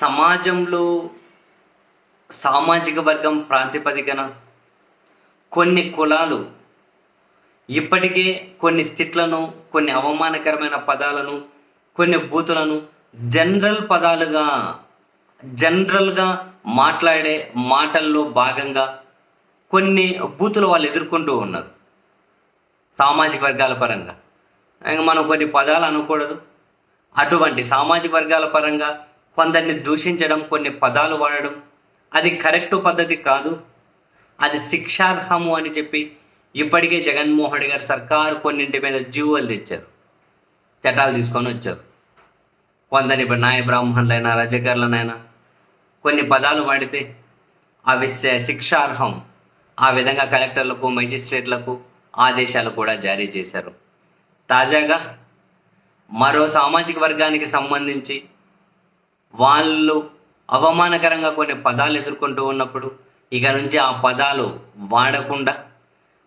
సమాజంలో సామాజిక వర్గం ప్రాతిపదికన కొన్ని కులాలు ఇప్పటికే కొన్ని తిట్లను కొన్ని అవమానకరమైన పదాలను కొన్ని బూతులను జనరల్ పదాలుగా జనరల్గా మాట్లాడే మాటల్లో భాగంగా కొన్ని బూతులు వాళ్ళు ఎదుర్కొంటూ ఉన్నారు. సామాజిక వర్గాల పరంగా. ఇంకా మనం కొన్ని పదాలు అనకూడదు. అటువంటి సామాజిక వర్గాల పరంగా కొందరిని దూషించడం కొన్ని పదాలు వాడడం. అది కరెక్ట్ పద్ధతి కాదు. అది శిక్షార్హము అని చెప్పి ఇప్పటికే జగన్మోహన్ రెడ్డి గారు సర్కారు కొన్నింటి మీద జీవోలు తెచ్చారు. చట్టాలు తీసుకొని వచ్చారు. కొందరిని ఇప్పుడు నాయ బ్రాహ్మణులైనా రజకర్లనైనా కొన్ని పదాలు వాడితే అవి శిక్షార్హం. ఆ విధంగా కలెక్టర్లకు మెజిస్ట్రేట్లకు ఆదేశాలు కూడా జారీ చేశారు. తాజాగా మరో సామాజిక వర్గానికి సంబంధించి వాళ్ళు అవమానకరంగా కొన్ని పదాలు ఎదుర్కొంటూ ఉన్నప్పుడు ఇక నుంచి ఆ పదాలు వాడకుండా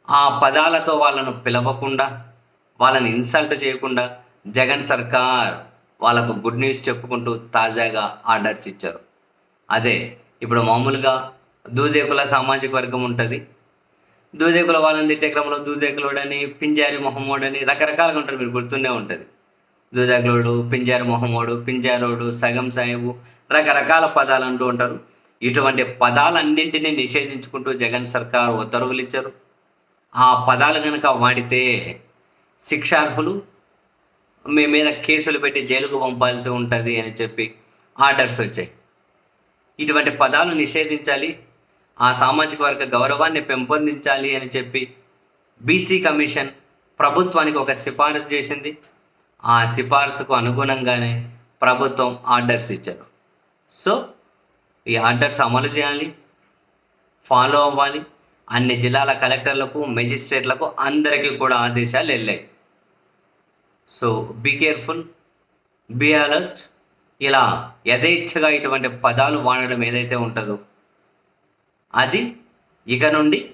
ఆ పదాలతో వాళ్ళను పిలవకుండా వాళ్ళని ఇన్సల్ట్ చేయకుండా జగన్ సర్కార్ వాళ్ళకు గుడ్ న్యూస్ చెప్పుకుంటూ తాజాగా ఆర్డర్స్ ఇచ్చారు. అదే ఇప్పుడు మామూలుగా దూదేకుల సామాజిక వర్గం ఉంటుంది. దూదేకుల వాళ్ళని తిట్టే క్రమంలో దూదేకులోడని పింజారి మొహమ్మోడని రకరకాలుగా ఉంటారు మీరు గుర్తుండే ఉంటుంది. దూదేకులోడు పింజారు మొహమ్మోడు పింజారోడు సగం సాయిబు రకరకాల పదాలు అంటూ ఉంటారు. ఇటువంటి పదాలన్నింటినీ నిషేధించుకుంటూ జగన్ సర్కార్ ఉత్తర్వులు ఇచ్చారు. ఆ పదాలు కనుక వాడితే శిక్షార్హులు మీ మీద కేసులు పెట్టి జైలుకు పంపాల్సి ఉంటుంది అని చెప్పి ఆర్డర్స్ వచ్చాయి. ఇటువంటి పదాలు నిషేధించాలి ఆ సామాజిక వర్గ గౌరవాన్ని పెంపొందించాలి అని చెప్పి బీసీ కమిషన్ ప్రభుత్వానికి ఒక సిఫారసు చేసింది. ఆ సిఫార్సుకు అనుగుణంగానే ప్రభుత్వం ఆర్డర్స్ ఇచ్చారు. సో ఈ ఆర్డర్స్ అమలు చేయాలి ఫాలో అవ్వాలి. అన్ని జిల్లాల కలెక్టర్లకు మెజిస్ట్రేట్లకు అందరికీ కూడా ఆదేశాలు వెళ్ళాయి. So be careful be alert ఇలా యథేచ్ఛగా ఇటువంటి పదాలు వాడడం ఏదైతే ఉంటుందో అది ఇక నుండి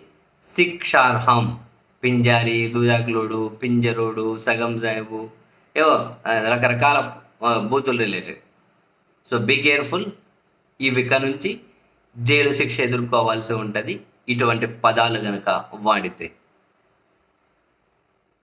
శిక్షార్హం. పింజారి దూదాకులోడు పింజరోడు సగం సాహెబు ఏవో రకరకాల బూతులు రిలేటెడ్ సో బీ కేర్ఫుల్ ఇవి నుంచి జైలు శిక్ష ఎదుర్కోవాల్సి ఉంటుంది. ఇటువంటి పదాలు కనుక వాడితే.